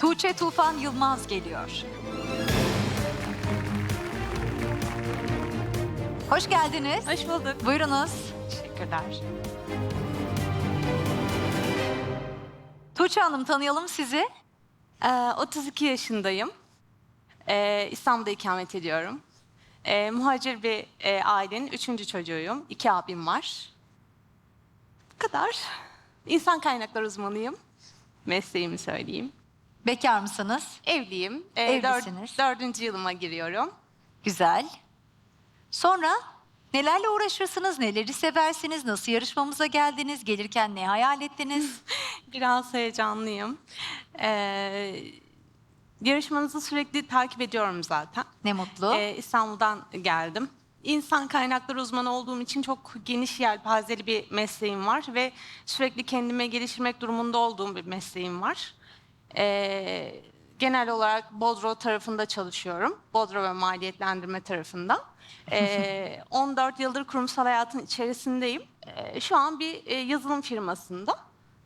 Tuğçe Tufan Yılmaz geliyor. Hoş geldiniz. Hoş bulduk. Buyurunuz. Teşekkürler. Tuğçe Hanım tanıyalım sizi. Ee, 32 yaşındayım. Ee, İstanbul'da ikamet ediyorum. Ee, muhacir bir e, ailenin üçüncü çocuğuyum. İki abim var. Bu kadar. İnsan kaynakları uzmanıyım. Mesleğimi söyleyeyim. Bekar mısınız? Evliyim. Ee, dört- Evlisiniz. dördüncü yılıma giriyorum. Güzel. Sonra nelerle uğraşırsınız, neleri seversiniz, nasıl yarışmamıza geldiniz, gelirken ne hayal ettiniz? Biraz heyecanlıyım. Ee, yarışmanızı sürekli takip ediyorum zaten. ne mutlu. Ee, İstanbul'dan geldim. İnsan kaynakları uzmanı olduğum için çok geniş yelpazeli bir mesleğim var ve sürekli kendime geliştirmek durumunda olduğum bir mesleğim var. Ee, genel olarak Bodro tarafında çalışıyorum. Bodro ve maliyetlendirme tarafında. Ee, 14 yıldır kurumsal hayatın içerisindeyim. Ee, şu an bir e, yazılım firmasında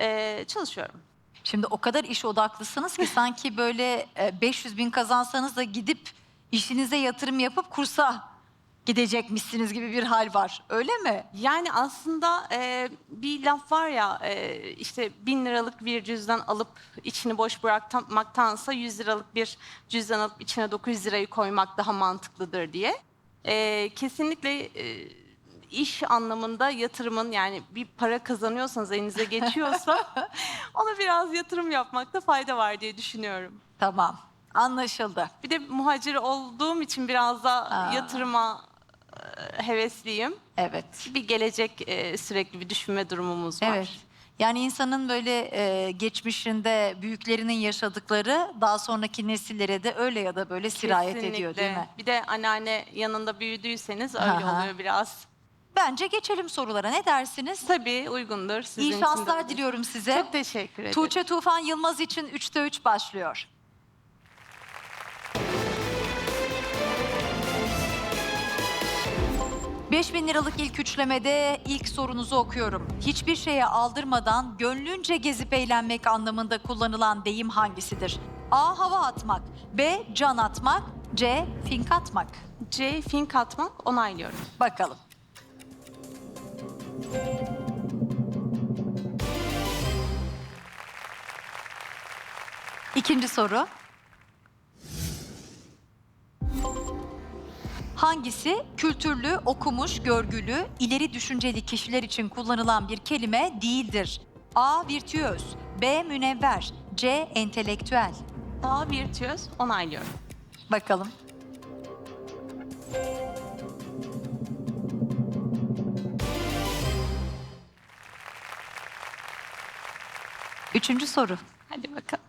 e, çalışıyorum. Şimdi o kadar iş odaklısınız ki sanki böyle e, 500 bin kazansanız da gidip işinize yatırım yapıp kursa gidecekmişsiniz gibi bir hal var. Öyle mi? Yani aslında e, bir laf var ya e, işte bin liralık bir cüzdan alıp içini boş bırakmaktansa 100 liralık bir cüzdan alıp içine 900 lirayı koymak daha mantıklıdır diye. E, kesinlikle e, iş anlamında yatırımın yani bir para kazanıyorsanız elinize geçiyorsa ona biraz yatırım yapmakta fayda var diye düşünüyorum. Tamam. Anlaşıldı. Bir de muhacir olduğum için biraz da Aa. yatırıma hevesliyim Evet. bir gelecek e, sürekli bir düşünme durumumuz var. Evet. Yani insanın böyle e, geçmişinde büyüklerinin yaşadıkları daha sonraki nesillere de öyle ya da böyle sirayet ediyor değil mi? Bir de anneanne yanında büyüdüyseniz öyle Aha. oluyor biraz. Bence geçelim sorulara. Ne dersiniz? Tabii uygundur sizin İyi için de şanslar öyle. diliyorum size. Çok teşekkür ederim. Tuğçe Tufan Yılmaz için 3'te 3 başlıyor. Beş bin liralık ilk üçlemede ilk sorunuzu okuyorum. Hiçbir şeye aldırmadan gönlünce gezip eğlenmek anlamında kullanılan deyim hangisidir? A. Hava atmak. B. Can atmak. C. Fink atmak. C. Fink atmak onaylıyorum. Bakalım. İkinci soru. Hangisi kültürlü, okumuş, görgülü, ileri düşünceli kişiler için kullanılan bir kelime değildir? A. Virtüöz B. Münevver C. Entelektüel Daha virtüöz onaylıyorum. Bakalım. Üçüncü soru. Hadi bakalım.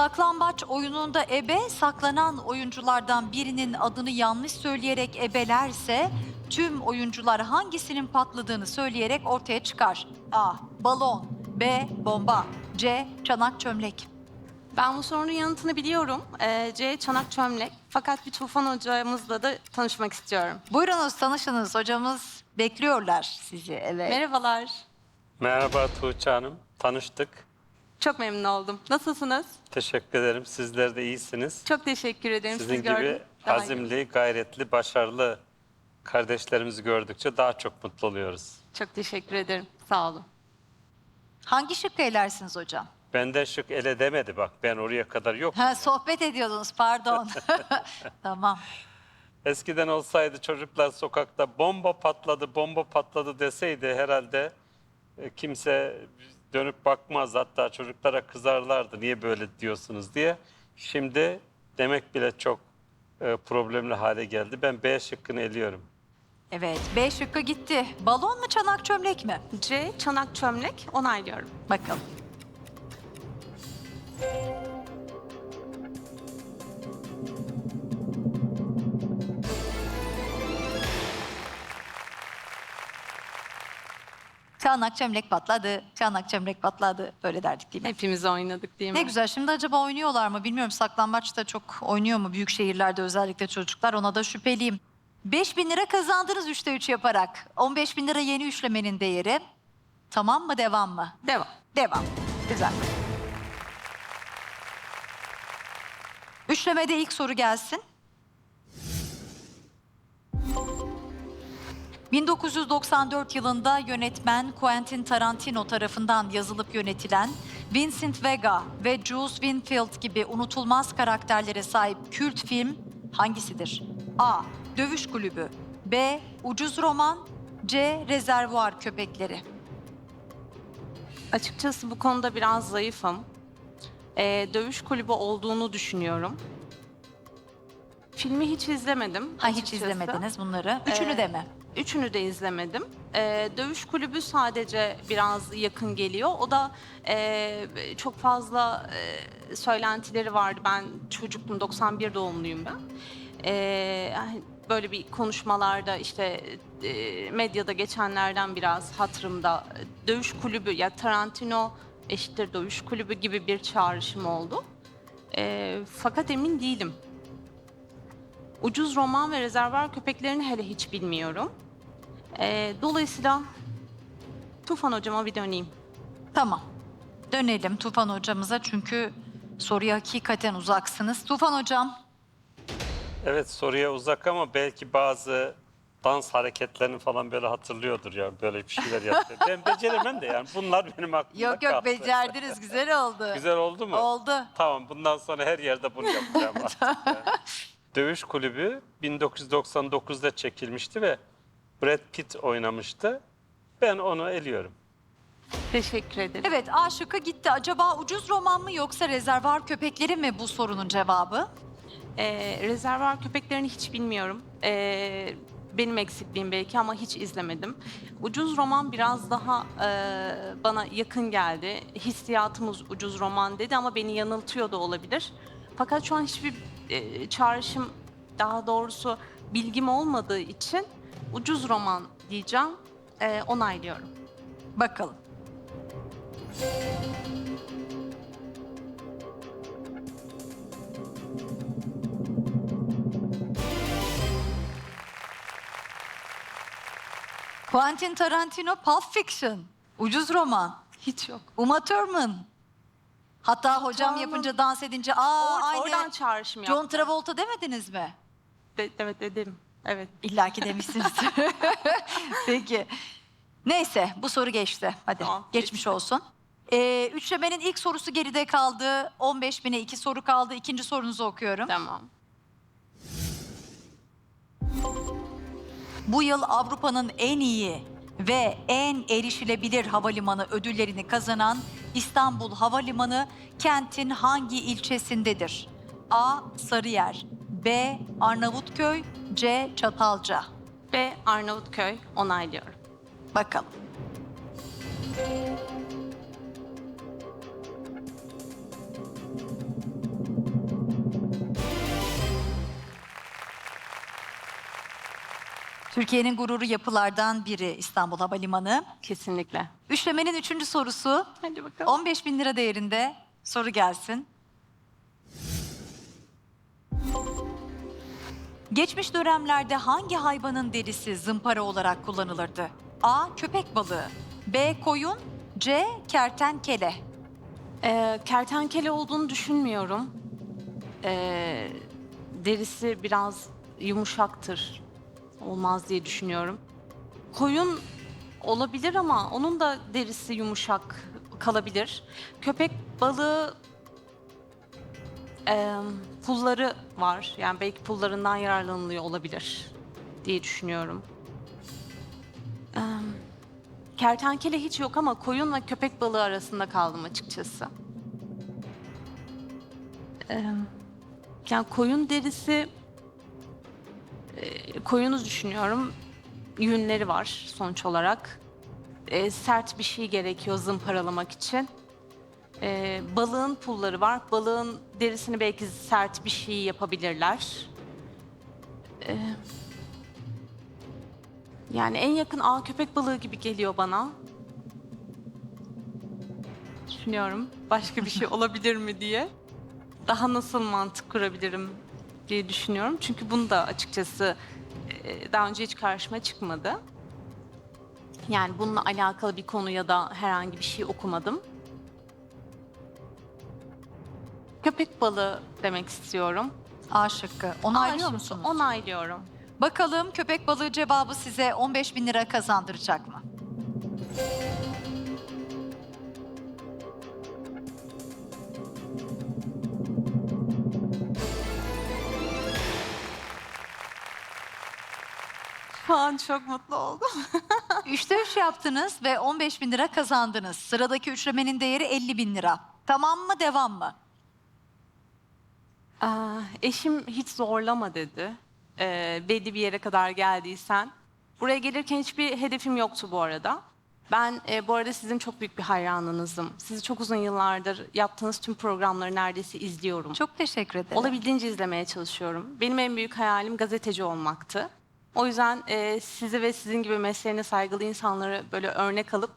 Saklambaç oyununda ebe saklanan oyunculardan birinin adını yanlış söyleyerek ebelerse tüm oyuncular hangisinin patladığını söyleyerek ortaya çıkar? A. Balon B. Bomba C. Çanak çömlek Ben bu sorunun yanıtını biliyorum. Ee, C. Çanak çömlek. Fakat bir Tufan hocamızla da tanışmak istiyorum. Buyurunuz tanışınız hocamız bekliyorlar sizi evet. Merhabalar. Merhaba Tuğçe Hanım. Tanıştık. Çok memnun oldum. Nasılsınız? Teşekkür ederim. Sizler de iyisiniz. Çok teşekkür ederim. Sizin Sizi gördüm. gibi Daha iyi. azimli, gayretli, başarılı kardeşlerimizi gördükçe daha çok mutlu oluyoruz. Çok teşekkür ederim. Sağ olun. Hangi şıkkı elersiniz hocam? Benden şık ele demedi bak ben oraya kadar yok. Ha, sohbet ediyordunuz pardon. tamam. Eskiden olsaydı çocuklar sokakta bomba patladı, bomba patladı deseydi herhalde e, kimse dönüp bakmaz. Hatta çocuklara kızarlardı niye böyle diyorsunuz diye. Şimdi demek bile çok e, problemli hale geldi. Ben B şıkkını eliyorum. Evet B şıkkı gitti. Balon mu çanak çömlek mi? C. Çanak çömlek onaylıyorum. Bakalım. Çanak çömlek patladı, çanak çömlek patladı. Böyle derdik değil mi? Hepimiz oynadık değil mi? Ne güzel. Şimdi acaba oynuyorlar mı bilmiyorum. Saklambaç da çok oynuyor mu büyük şehirlerde özellikle çocuklar? Ona da şüpheliyim. 5 bin lira kazandınız 3'te 3 yaparak. 15 bin lira yeni üçlemenin değeri. Tamam mı devam mı? Devam. Devam. Güzel. Üçlemede ilk soru gelsin. 1994 yılında yönetmen Quentin Tarantino tarafından yazılıp yönetilen Vincent Vega ve Jules Winfield gibi unutulmaz karakterlere sahip kült film hangisidir? A. Dövüş Kulübü B. Ucuz Roman C. Rezervuar Köpekleri Açıkçası bu konuda biraz zayıfım. Ee, dövüş kulübü olduğunu düşünüyorum. Filmi hiç izlemedim. Ha hiç açıkçası. izlemediniz bunları. Üçünü Ee, de mi? Üçünü de izlemedim. Ee, dövüş kulübü sadece biraz yakın geliyor. O da e, çok fazla e, söylentileri vardı. Ben çocuktum, 91 doğumluyum ben. Ee, böyle bir konuşmalarda işte e, medyada geçenlerden biraz hatırımda e, dövüş kulübü ya Tarantino eşittir dövüş kulübü gibi bir çağrışım oldu. Ee, fakat emin değilim. Ucuz roman ve rezervuar köpeklerini hele hiç bilmiyorum. Ee, dolayısıyla Tufan hocama bir döneyim. Tamam. Dönelim Tufan hocamıza çünkü soruya hakikaten uzaksınız. Tufan hocam Evet soruya uzak ama belki bazı dans hareketlerini falan böyle hatırlıyordur ya böyle bir şeyler yaptı. ben beceremem de yani bunlar benim aklımda Yok yok kaldı. becerdiniz güzel oldu. Güzel oldu mu? Oldu. Tamam bundan sonra her yerde bunu yapacağım artık. Dövüş Kulübü 1999'da çekilmişti ve Brad Pitt oynamıştı. Ben onu eliyorum. Teşekkür ederim. Evet A şıkkı gitti. Acaba ucuz roman mı yoksa rezervuar köpekleri mi bu sorunun cevabı? Ee, rezervuar köpeklerini hiç bilmiyorum. Ee, benim eksikliğim belki ama hiç izlemedim. Ucuz roman biraz daha e, bana yakın geldi. Hissiyatımız ucuz roman dedi ama beni yanıltıyor da olabilir. Fakat şu an hiçbir e, çağrışım, daha doğrusu bilgim olmadığı için ucuz roman diyeceğim. Ee, onaylıyorum. Bakalım. Quentin Tarantino Pulp Fiction. Ucuz roman. Hiç yok. Uma Thurman. Hatta hocam Thurman. yapınca dans edince aa Or- aynı Oradan çağrışım John. Travolta demediniz mi? De- evet dedim. Evet. İlla ki demişsiniz. Peki. Neyse bu soru geçti. Hadi Tamam, geçmiş geçti. olsun. Ee, üçlemenin ilk sorusu geride kaldı. 15 bine iki soru kaldı. İkinci sorunuzu okuyorum. Tamam. Bu yıl Avrupa'nın en iyi ve en erişilebilir havalimanı ödüllerini kazanan İstanbul Havalimanı kentin hangi ilçesindedir? A. Sarıyer B. Arnavutköy C. Çatalca Ve Arnavutköy onaylıyorum. Bakalım. Türkiye'nin gururu yapılardan biri İstanbul Havalimanı. Kesinlikle. Üçlemenin üçüncü sorusu Hadi bakalım. 15 bin lira değerinde soru gelsin. Geçmiş dönemlerde hangi hayvanın derisi zımpara olarak kullanılırdı? A. Köpek balığı B. Koyun C. Kertenkele Ee, kertenkele olduğunu düşünmüyorum. Ee, derisi biraz yumuşaktır. Olmaz diye düşünüyorum. Koyun olabilir ama onun da derisi yumuşak kalabilir. Köpek balığı e, pulları var. Yani belki pullarından yararlanılıyor olabilir diye düşünüyorum. Ee, Kertenkele hiç yok ama koyun ve köpek balığı arasında kaldım açıkçası. Ee, yani koyun derisi, e, koyunu düşünüyorum. Yünleri var sonuç olarak. Ee, sert bir şey gerekiyor zımparalamak için. Ee, balığın pulları var. Balığın derisini belki sert bir şey yapabilirler. Ee, yani en yakın ağ köpek balığı gibi geliyor bana. Düşünüyorum başka bir şey olabilir mi diye. Daha nasıl mantık kurabilirim diye düşünüyorum. Çünkü bunu da açıkçası e, e, daha önce hiç karşıma çıkmadı. Yani bununla alakalı bir konu ya da herhangi bir şey okumadım. Köpek balığı demek istiyorum. A şıkkı. Onaylıyor Aşık- musunuz? Onaylıyorum. Bakalım köpek balığı cevabı size 15 bin lira kazandıracak mı? An çok mutlu oldum. Üçte üç yaptınız ve 15 bin lira kazandınız. Sıradaki üçlemenin değeri 50 bin lira. Tamam mı devam mı? Aa, eşim hiç zorlama dedi. Ee, belli bir yere kadar geldiysen. Buraya gelirken hiçbir hedefim yoktu bu arada. Ben e, bu arada sizin çok büyük bir hayranınızım. Sizi çok uzun yıllardır yaptığınız tüm programları neredeyse izliyorum. Çok teşekkür ederim. Olabildiğince izlemeye çalışıyorum. Benim en büyük hayalim gazeteci olmaktı. O yüzden e, sizi ve sizin gibi mesleğine saygılı insanları böyle örnek alıp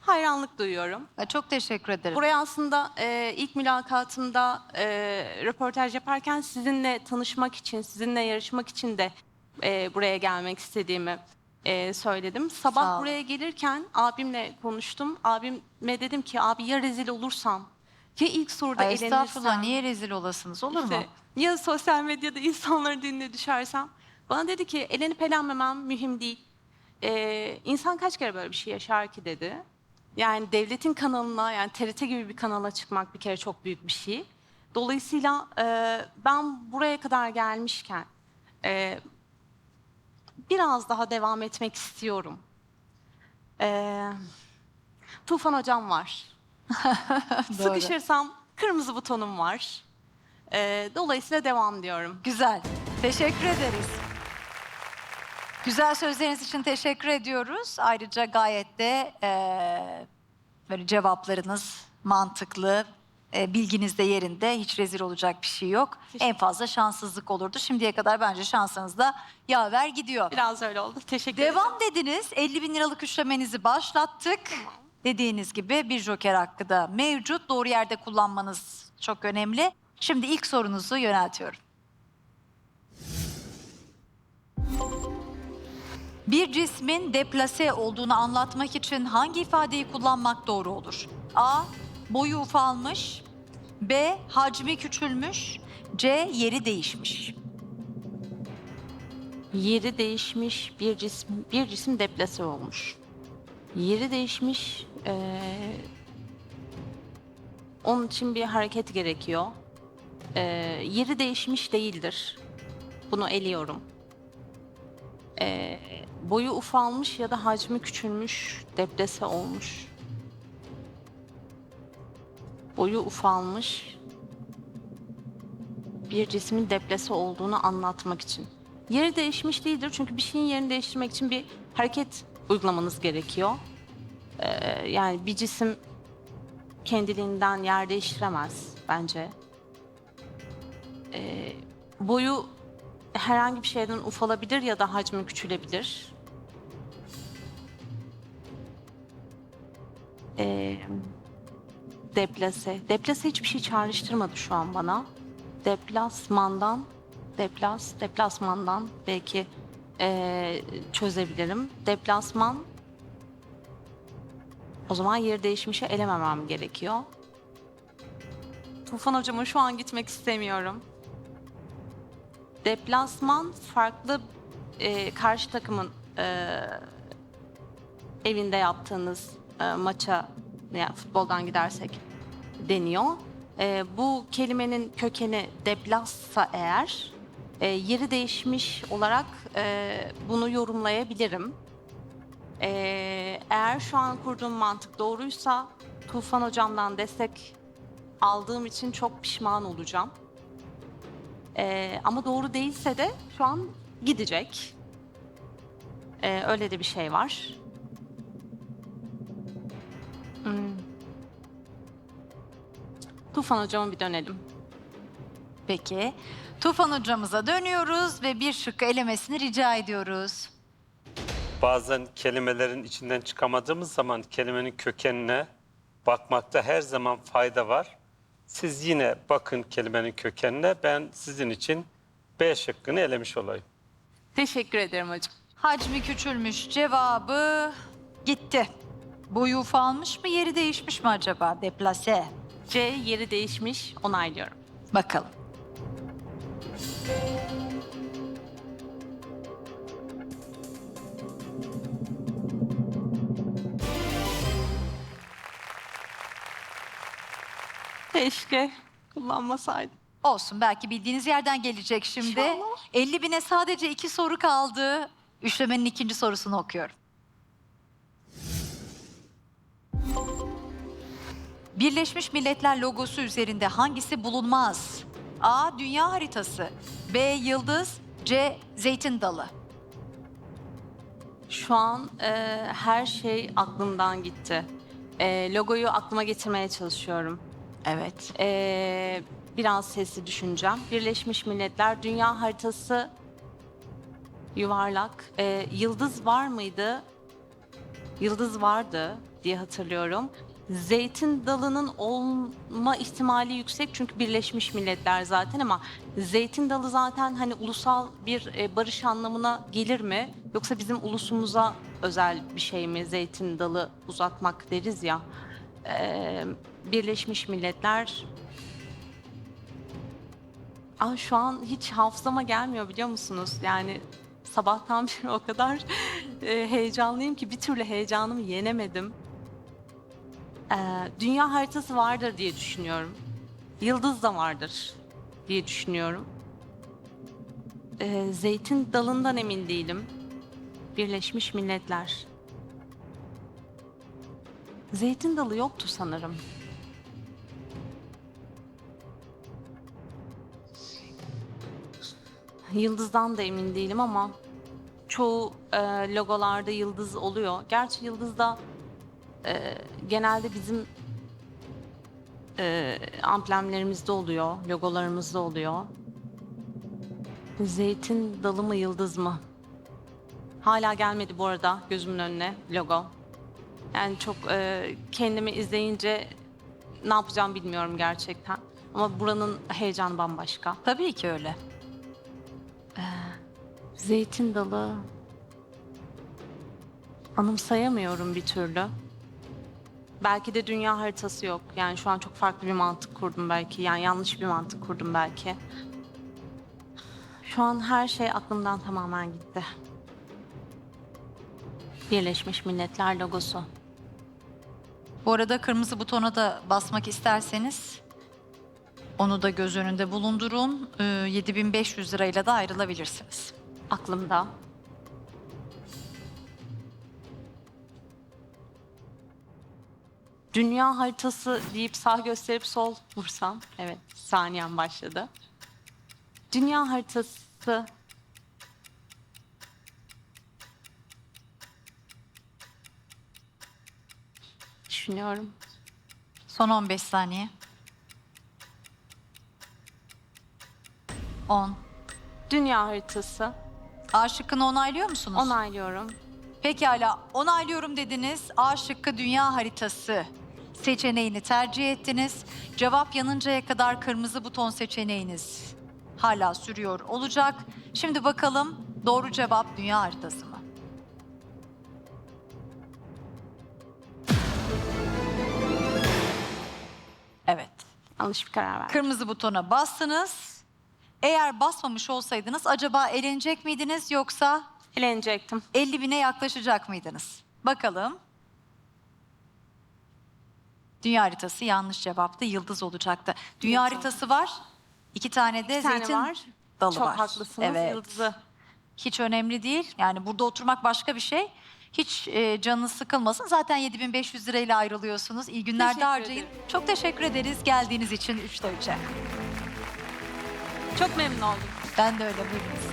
hayranlık duyuyorum. Çok teşekkür ederim. Buraya aslında e, ilk mülakatımda e, röportaj yaparken sizinle tanışmak için, sizinle yarışmak için de e, buraya gelmek istediğimi e, söyledim. Sağ Sabah buraya gelirken abimle konuştum. Abime dedim ki abi ya rezil olursam, ya ilk soruda Ay, elenirsem. estağfurullah niye rezil olasınız olur mu? İşte ya sosyal medyada insanların diline düşersem. Bana dedi ki elenip elenmemem mühim değil. Ee, insan kaç kere böyle bir şey yaşar ki dedi. Yani devletin kanalına yani TRT gibi bir kanala çıkmak bir kere çok büyük bir şey. Dolayısıyla e, ben buraya kadar gelmişken e, biraz daha devam etmek istiyorum. E, Tufan hocam var. Sıkışırsam kırmızı butonum var. Ee, dolayısıyla devam diyorum. Güzel. Teşekkür ederiz. Güzel sözleriniz için teşekkür ediyoruz. Ayrıca gayet de eee, böyle cevaplarınız mantıklı, e, bilginiz de yerinde. Hiç rezil olacak bir şey yok. En fazla şanssızlık olurdu. Şimdiye kadar bence şansınız da yaver gidiyor. Biraz öyle oldu. Teşekkür ederim. Devam dediniz. 50 bin liralık üçlemenizi başlattık. Dediğiniz gibi bir joker hakkı da mevcut. Doğru yerde kullanmanız çok önemli. Şimdi ilk sorunuzu yöneltiyorum. Bir cismin deplase olduğunu anlatmak için hangi ifadeyi kullanmak doğru olur? A. Boyu ufalmış. B. Hacmi küçülmüş. C. Yeri değişmiş. Yeri değişmiş bir cisim, bir cisim deplase olmuş. Yeri değişmiş. ee, onun için bir hareket gerekiyor. Ee, yeri değişmiş değildir. Bunu eliyorum. Ee, boyu ufalmış ya da hacmi küçülmüş, deplase olmuş. Boyu ufalmış, bir cismin deplase olduğunu anlatmak için. Yeri değişmiş değildir çünkü bir şeyin yerini değiştirmek için bir hareket uygulamanız gerekiyor. Ee, yani bir cisim kendiliğinden yer değiştiremez bence. Ee, boyu herhangi bir şeyden ufalabilir ya da hacmi küçülebilir. Ee, deplase. Deplase hiçbir şey çağrıştırmadı şu an bana. Deplasmandan, deplas, deplasmandan belki eee, çözebilirim. Deplasman, o zaman yer değişmişe elememem gerekiyor. Tufan hocama şu an gitmek istemiyorum. Deplasman farklı eee, karşı takımın eee, evinde yaptığınız eee, maça yani futboldan gidersek deniyor. Ee, bu kelimenin kökeni deplassa eğer e, yeri değişmiş olarak e, bunu yorumlayabilirim. Ee, eğer şu an kurduğum mantık doğruysa Tufan hocamdan destek aldığım için çok pişman olacağım. Ee, ama doğru değilse de şu an gidecek. Ee, öyle de bir şey var. Hmm. Tufan hocama bir dönelim. Peki. Tufan hocamıza dönüyoruz ve bir şıkkı elemesini rica ediyoruz. Bazen kelimelerin içinden çıkamadığımız zaman kelimenin kökenine bakmakta her zaman fayda var. Siz yine bakın kelimenin kökenine. Ben sizin için B şıkkını elemiş olayım. Teşekkür ederim hocam. Hacmi küçülmüş cevabı gitti. Boyu ufalmış mı, yeri değişmiş mi acaba? Deplase. C yeri değişmiş, onaylıyorum. Bakalım. Keşke kullanmasaydım. Olsun belki bildiğiniz yerden gelecek şimdi. İnşallah. 50 bine sadece iki soru kaldı. Üçlemenin ikinci sorusunu okuyorum. Birleşmiş Milletler logosu üzerinde hangisi bulunmaz? A. Dünya haritası. B. Yıldız. C. Zeytin dalı. Şu an e, her şey aklımdan gitti. E, logoyu aklıma getirmeye çalışıyorum. Evet. E, biraz sesli düşüneceğim. Birleşmiş Milletler Dünya Haritası yuvarlak. E, yıldız var mıydı? Yıldız vardı diye hatırlıyorum. Zeytin dalının olma ihtimali yüksek çünkü Birleşmiş Milletler zaten ama zeytin dalı zaten hani ulusal bir e, barış anlamına gelir mi? Yoksa bizim ulusumuza özel bir şey mi? Zeytin dalı uzatmak deriz ya. E, Birleşmiş Milletler Aa, şu an hiç hafızama gelmiyor biliyor musunuz? Yani sabahtan beri o kadar e, heyecanlıyım ki bir türlü heyecanımı yenemedim. Ee, dünya haritası vardır diye düşünüyorum. Yıldız da vardır diye düşünüyorum. Ee, zeytin dalından emin değilim. Birleşmiş Milletler. Zeytin dalı yoktu sanırım. Yıldızdan da emin değilim ama çoğu e, logolarda yıldız oluyor. Gerçi yıldızda e, genelde bizim e, amblemlerimizde oluyor, logolarımızda oluyor. Zeytin dalı mı yıldız mı? Hala gelmedi bu arada gözümün önüne logo. Yani çok e, kendimi izleyince ne yapacağım bilmiyorum gerçekten. Ama buranın heyecanı bambaşka. Tabii ki öyle. Zeytin dalı. Anımsayamıyorum bir türlü. Belki de dünya haritası yok. Yani şu an çok farklı bir mantık kurdum belki. Yani yanlış bir mantık kurdum belki. Şu an her şey aklımdan tamamen gitti. Birleşmiş Milletler logosu. Bu arada kırmızı butona da basmak isterseniz onu da göz önünde bulundurun. Ee, 7500 lirayla da ayrılabilirsiniz. Aklımda. Dünya haritası deyip sağ gösterip sol vursam. Evet, saniyen başladı. Dünya haritası düşünüyorum. Son 15 saniye. 10. Dünya haritası A şıkkını onaylıyor musunuz? onaylıyorum. Pekala onaylıyorum dediniz. A şıkkı dünya haritası seçeneğini tercih ettiniz. Cevap yanıncaya kadar kırmızı buton seçeneğiniz hala sürüyor olacak. Şimdi bakalım doğru cevap dünya haritası mı? Evet. Yanlış bir karar verdim. Kırmızı butona bastınız. Eğer basmamış olsaydınız acaba elenecek miydiniz yoksa Elenecektim. 50 bine yaklaşacak mıydınız? Bakalım. Dünya haritası yanlış cevaptı. Yıldız olacaktı. Dünya Yıldız. haritası var. İki tane de Bir tane zeytin var. dalı Çok var. haklısınız. Evet. Yıldızı. Hiç önemli değil. Yani burada oturmak başka bir şey. Hiç e, canınız sıkılmasın. Zaten 7500 lirayla ayrılıyorsunuz. İyi günler de Teşekkür harcayın. ederim. Çok teşekkür ederiz geldiğiniz için 3'te 3'e. Çok memnun oldum. Ben de öyle buyurunuz.